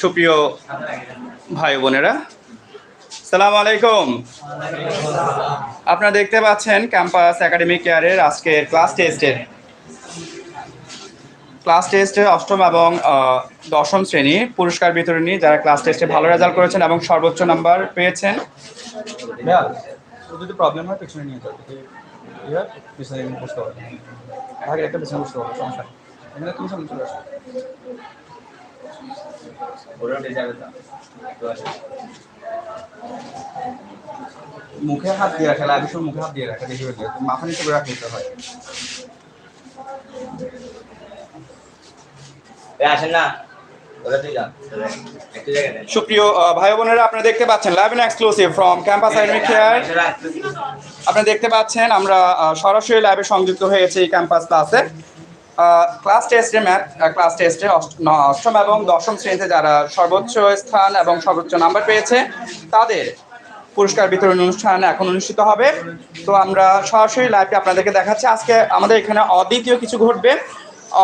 সুপ্রিয় ভাই বোনেরা, সালাম আলাইকুম। আপনারা দেখতে পাচ্ছেন ক্যাম্পাস একাডেমিক কেয়ারের আজকের ক্লাস টেস্টের। ক্লাস টেস্টে অষ্টম এবং দশম শ্রেণি পুরস্কার বিতরণী যারা ক্লাস টেস্টে ভালো রেজাল্ট করেছেন এবং সর্বোচ্চ নাম্বার পেয়েছেন। ইয়ে সমস্যা মুখে হাত দিয়ে রাখা লাইভ সময় মুখে হাত দিয়ে রাখা দেখে দিয়ে মাথা নিচে করে রাখতে হয়। আসেন না। সুপ্রিয় ভাই বোনেরা আপনারা দেখতে পাচ্ছেন live and exclusive from campus care আপনারা দেখতে পাচ্ছেন আমরা সরাসরি ল্যাবে সংযুক্ত হয়েছে এই ক্যাম্পাস ক্লাসে ক্লাস টেস্টে ম্যাথ ক্লাস টেস্টে অষ্টম এবং দশম শ্রেণীতে যারা সর্বোচ্চ স্থান এবং সর্বোচ্চ নাম্বার পেয়েছে, তাদের পুরস্কার বিতরণ অনুষ্ঠান এখন অনুষ্ঠিত হবে। তো আমরা সরাসরি লাইভে আপনাদেরকে দেখাচ্ছি। আজকে আমাদের এখানে অদ্বিতীয় কিছু ঘটবে।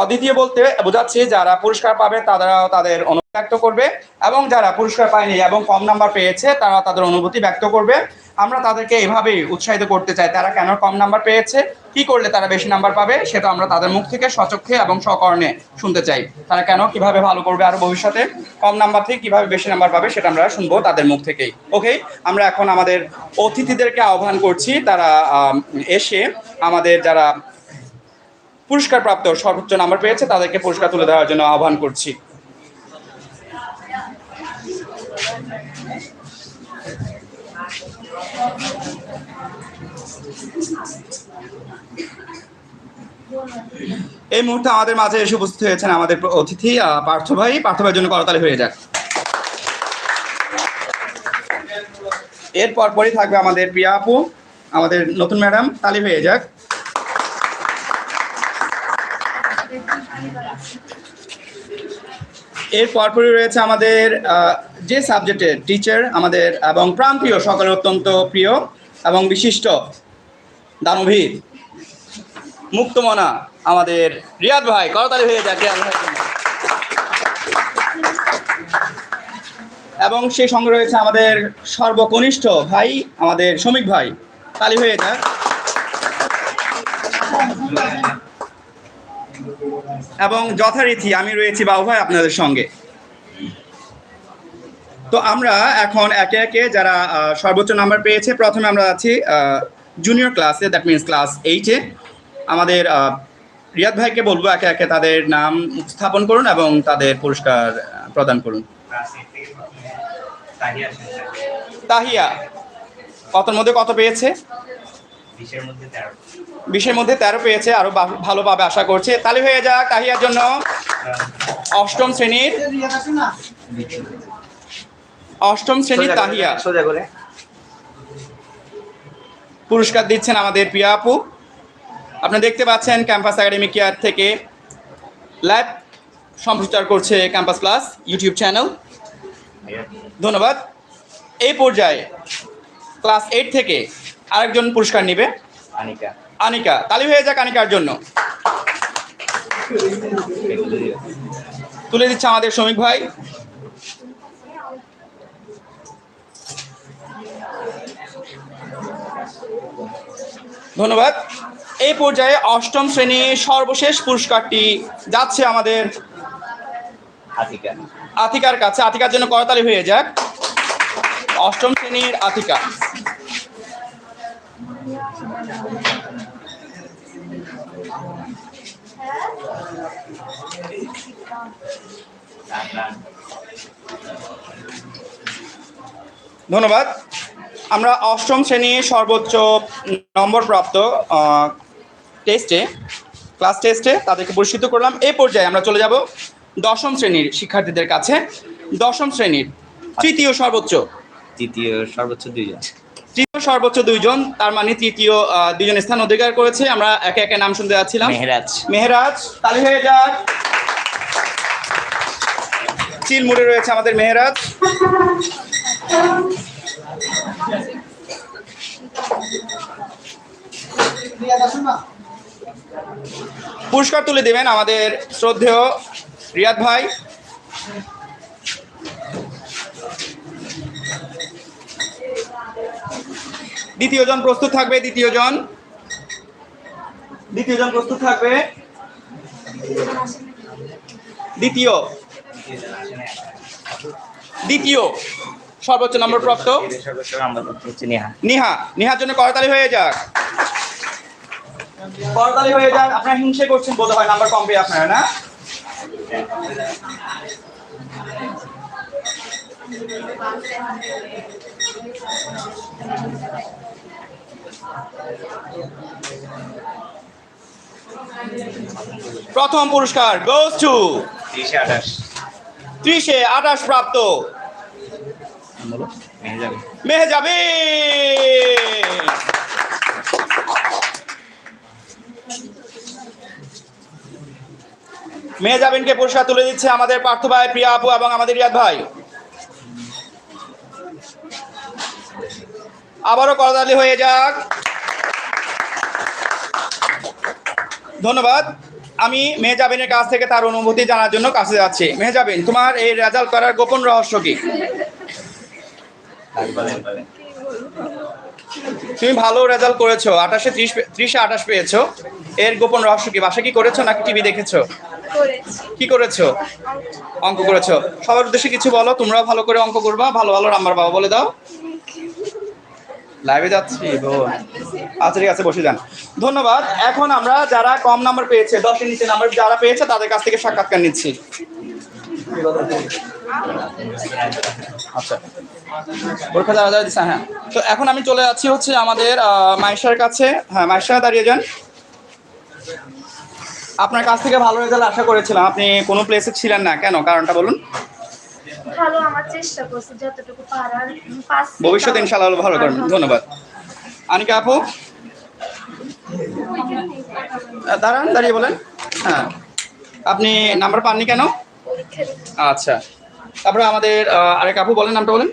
অদ্বিতীয় বলতে বোঝাচ্ছি যারা পুরস্কার পাবে তারাও তাদের অনুভূতি ব্যক্ত করবে এবং যারা পুরস্কার পায়নি এবং কম নাম্বার পেয়েছে তারা তাদের অনুভূতি ব্যক্ত করবে। আমরা তাদেরকে এভাবেই উৎসাহিত করতে চাই, তারা কেন কম নাম্বার পেয়েছে? কি করলে তারা বেশি নাম্বার পাবে? সেটা আমরা তাদের মুখ থেকে সচক্ষে এবং সকর্ণে শুনতে চাই। তারা কেন কীভাবে ভালো করবে আরও ভবিষ্যতে? কম নাম্বার থেকে কীভাবে বেশি নাম্বার পাবে সেটা আমরা শুনব তাদের মুখ থেকেই। ওকে আমরা এখন আমাদের অতিথিদেরকে আহ্বান করছি। তারা এসে আমাদের যারা পুরস্কার প্রাপ্ত সর্বোচ্চ নাম্বার পেয়েছে, তাদেরকে পুরস্কার তুলে দেওয়ার জন্য আহ্বান করছি। এই মুহূর্তে আমাদের মাঝে এসে উপস্থিত হয়েছেন আমাদের অতিথি পার্থ ভাই। পার্থ ভাইয়ের জন্য করতালি হয়ে যাক। এর পরপরই থাকবে আমাদের প্রিয়া আপু, আমাদের নতুন ম্যাডাম, তালি হয়ে যাক। এর পরপরই রয়েছে আমাদের যে সাবজেক্টের টিচার আমাদের এবং প্রান্তীয় সকলের অত্যন্ত প্রিয় এবং বিশিষ্ট দানবীর মুক্তমনা আমাদের রিয়াদ ভাই, করতালি হয়ে যাক রিয়াদ জন্য। এবং সেই সঙ্গে রয়েছে আমাদের সর্বকনিষ্ঠ ভাই, আমাদের শ্রমিক ভাই, তালি হয়ে যাক এবং যথারীতি আমি রয়েছি বাবু ভাই আপনাদের সঙ্গে। তো আমরা এখন একে একে যারা সর্বোচ্চ নাম্বার পেয়েছে, প্রথমে আমরা আছি জুনিয়র ক্লাসে দ্যাট মিনস ক্লাস এইটে আমাদের রিয়াদ ভাইকে বলব একে একে তাদের নাম স্থাপন করুন এবং তাদের পুরস্কার প্রদান করুন। তাহিয়া, কতর মধ্যে কত পেয়েছে? বিশের মধ্যে তেরো। পেয়েছে আরও ভালো পাবে আশা করছে। তালি হয়ে যাক তাহিয়ার জন্য। অষ্টম শ্রেণির অষ্টম শ্রেণির তাহিয়া। পুরস্কার দিচ্ছেন আমাদের প্রিয়া আপু। আপনি দেখতে পাচ্ছেন ক্যাম্পাস একাডেমি কেয়ার থেকে লাইভ সম্প্রচার করছে ক্যাম্পাস ক্লাস ইউটিউব চ্যানেল ধন্যবাদ। এই পর্যায়ে ক্লাস এইট থেকে আরেকজন পুরস্কার নেবে? আনিকা। আনিকা তালি হয়ে যাক আনিকার জন্য। তুলে দিচ্ছে আমাদের শ্রমিক ভাই। ধন্যবাদ। এই পর্যায়ে অষ্টম শ্রেণি সর্বশেষ পুরস্কারটি যাচ্ছে আমাদের আতিকা। আতিকার কাছে। আতিকার জন্য করতালি হয়ে যাক। অষ্টম শ্রেণির আতিকা। ধন্যবাদ। আমরা অষ্টম শ্রেণির সর্বোচ্চ নম্বর প্রাপ্ত টেস্টে ক্লাস টেস্টে তাদেরকে পুরস্কৃত করলাম। এই পর্যায়ে আমরা চলে যাব দশম শ্রেণির শিক্ষার্থীদের কাছে। দশম শ্রেণির তৃতীয় সর্বোচ্চ। তৃতীয় সর্বোচ্চ দুইজন। তৃতীয় সর্বোচ্চ দুইজন তার মানে তৃতীয় দুইজন স্থান অধিকার করেছে। আমরা একে একে নাম শুনতে যাচ্ছিলাম। মেহরাজ। মেহরাজ তালি হয়ে যাক। চিলমুড়ে রয়েছে আমাদের মেহরাজ। পুরস্কার তুলে দেবেন আমাদের শ্রদ্ধেয় রিয়াদ ভাই। দ্বিতীয় জন প্রস্তুত থাকবে দ্বিতীয় জন দ্বিতীয় জন প্রস্তুত থাকবে। দ্বিতীয়। দ্বিতীয়। সর্বোচ্চ নম্বর প্রাপ্ত। নেহা নিহা নিহার জন্য করতালি হয়ে যাক। করতালি হয়ে যাক। আপনারা হিংসে করছেন বোধ হয় নাম্বার কম পেয়ে আপনারা, না? প্রথম পুরস্কার গোস টু ত্রিশে আঠাশ প্রাপ্ত। মেহজাবি। মেহজাবিনকে পুরস্কার তুলে দিচ্ছে আমাদের পার্থ ভাই প্রিয়া আপু এবং আমাদের রিয়াদ ভাই। আবারও করদালি হয়ে যাক। ধন্যবাদ। আমি মেহজাবিনের কাছ থেকে তার অনুভূতি জানার জন্য কাছে যাচ্ছি। মেহজাবিন তোমার এই রেজাল্ট করার গোপন রহস্য কি? তুমি ভালো রেজাল্ট করেছ। আঠাশে ত্রিশ ত্রিশে আঠাশ পেয়েছ। এর গোপন রহস্য কি? বাসা কি করেছ নাকি টিভি দেখেছ? কি করেছ? অঙ্ক করেছ। সবার উদ্দেশ্যে কিছু বলো। তোমরাও ভালো করে অঙ্ক করবা। ভালো ভালো নাম্বার বাবা বলে দাও। লাইভে যাচ্ছি আচ্ছা ঠিক আছে, বসে যান। ধন্যবাদ। এখন আমরা যারা কম নাম্বার পেয়েছে দশের নিচে নাম্বার যারা পেয়েছে, তাদের কাছ থেকে সাক্ষাৎকার নিচ্ছি। আচ্ছা। পরীক্ষা যারা যারা দিচ্ছে হ্যাঁ। তো এখন আমি চলে যাচ্ছি হচ্ছে আমাদের মাইশার কাছে। হ্যাঁ মাইশা, দাঁড়িয়ে যান। আপনার কাছ থেকে ভালো রেজাল্ট আশা করেছিলাম। আপনি কোনো প্লেসে ছিলেন না। কেন? কারণটা বলুন। ভালো আমার চেষ্টা করছি যতটুকু পারার ভবিষ্যতে ইনশাআল্লাহ ভালো করবেন ধন্যবাদ। আনিকা আপু? দাঁড়ান দাঁড়িয়ে বলেন। হ্যাঁ। আপনি নাম্বার পাননি কেন? আচ্ছা। তারপরে আমাদের আরেক আপু বলেন নামটা বলেন।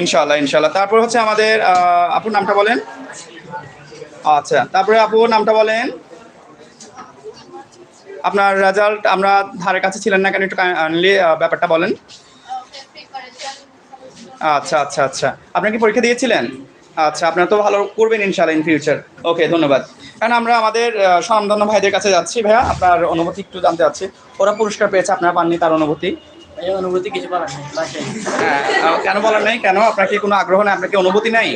ইনশাল্লাহ ইনশাল্লাহ তারপর হচ্ছে আমাদের আপুর নামটা বলেন। আচ্ছা। তারপরে আপুর নামটা বলেন। আপনার রেজাল্ট আমরা ধারে কাছে ছিলেন না কেন একটু কাইন্ডলি ব্যাপারটা বলেন। আচ্ছা আচ্ছা আচ্ছা। আপনি কি পরীক্ষা দিয়েছিলেন? আচ্ছা আপনারা তো ভালো করবেন ইনশাল্লাহ ইন ফিউচার ওকে ধন্যবাদ। কারণ আমরা আমাদের আহ, স্বনামধন্য ভাইদের কাছে যাচ্ছি ভাইয়া আপনার অনুভূতি একটু জানতে চাচ্ছি। ওরা পুরস্কার পেয়েছে আপনারা পাননি তার অনুভূতি? অনুভূতি কিছু বলার নেই হ্যাঁ কেন বলার নেই? কেন? আপনার কি কোনো আগ্রহ নেই? আপনার কি অনুভূতি নাই?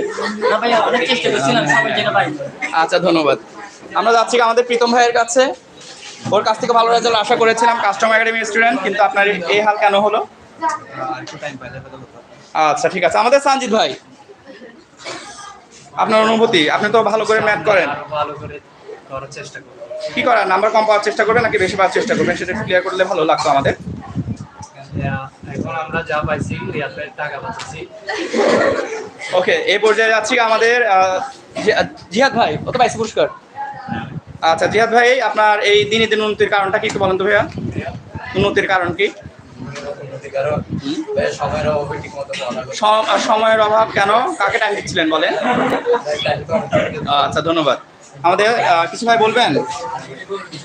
আচ্ছা ধন্যবাদ। আমরা যাচ্ছি আমাদের প্রীতম ভাইয়ের কাছে। ওর কাছ থেকে ভালো রেজাল্ট আশা করেছিলাম কাস্টমার একাডেমি স্টুডেন্ট কিন্তু আপনার এই হাল কেন হলো? আচ্ছা ঠিক আছে। আমাদের সানজিৎ ভাই, আপনার অনুভূতি? আপনি তো ভালো করে ম্যাথ করেন। করে করার চেষ্টা কি করার? নাম্বার কম পাওয়ার চেষ্টা করবেন নাকি বেশি পাওয়ার চেষ্টা করবেন? সেটা ক্লিয়ার করলে ভালো লাগতো আমাদের। এখন আমরা যা পাইছি ওকে এই পর্যায়ে যাচ্ছি আমাদের জিহাদ ভাই কত পাইছে পুরস্কার। আচ্ছা জিহাদ ভাই আপনার এই দিনে দিন উন্নতির কারণটা কি একটু বলেন তো ভাইয়া? উন্নতির কারণ কি? সময়ের অভাবে কেন? কাকে টাইম দিচ্ছিলেন বলেন? আচ্ছা ধন্যবাদ। আমাদের কিছু ভাই বলবেন?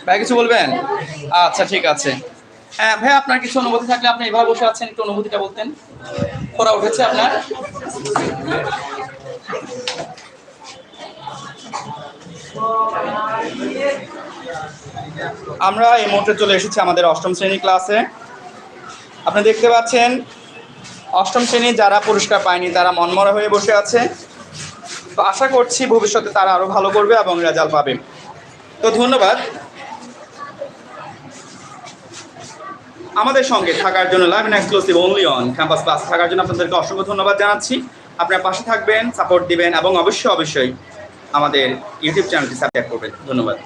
ভাই কিছু বলবেন? আচ্ছা ঠিক আছে। হ্যাঁ ভাই আপনার কিছু অনুভূতি থাকলে আপনি এভাবে বসে আছেন একটু অনুভূতিটা বলতেন। খোরা উঠেছে আপনার? আমরা এই মুহূর্তে চলে এসেছি আমাদের অষ্টম শ্রেণি ক্লাসে। আপনি দেখতে পাচ্ছেন, অষ্টম শ্রেণি যারা পুরস্কার পায়নি, তারা মনমরা হয়ে বসে আছে। তো আশা করছি ভবিষ্যতে তারা আরও ভালো করবে এবং রেজাল্ট পাবে। তো ধন্যবাদ। আমাদের সঙ্গে থাকার জন্য live and exclusive only on campus class থাকার জন্য আপনাদেরকে অসংখ্য ধন্যবাদ জানাচ্ছি। আপনার পাশে থাকবেন সাপোর্ট দিবেন এবং অবশ্যই অবশ্যই আমাদের ইউটিউব চ্যানেলটি সাবস্ক্রাইব করবেন। ধন্যবাদ।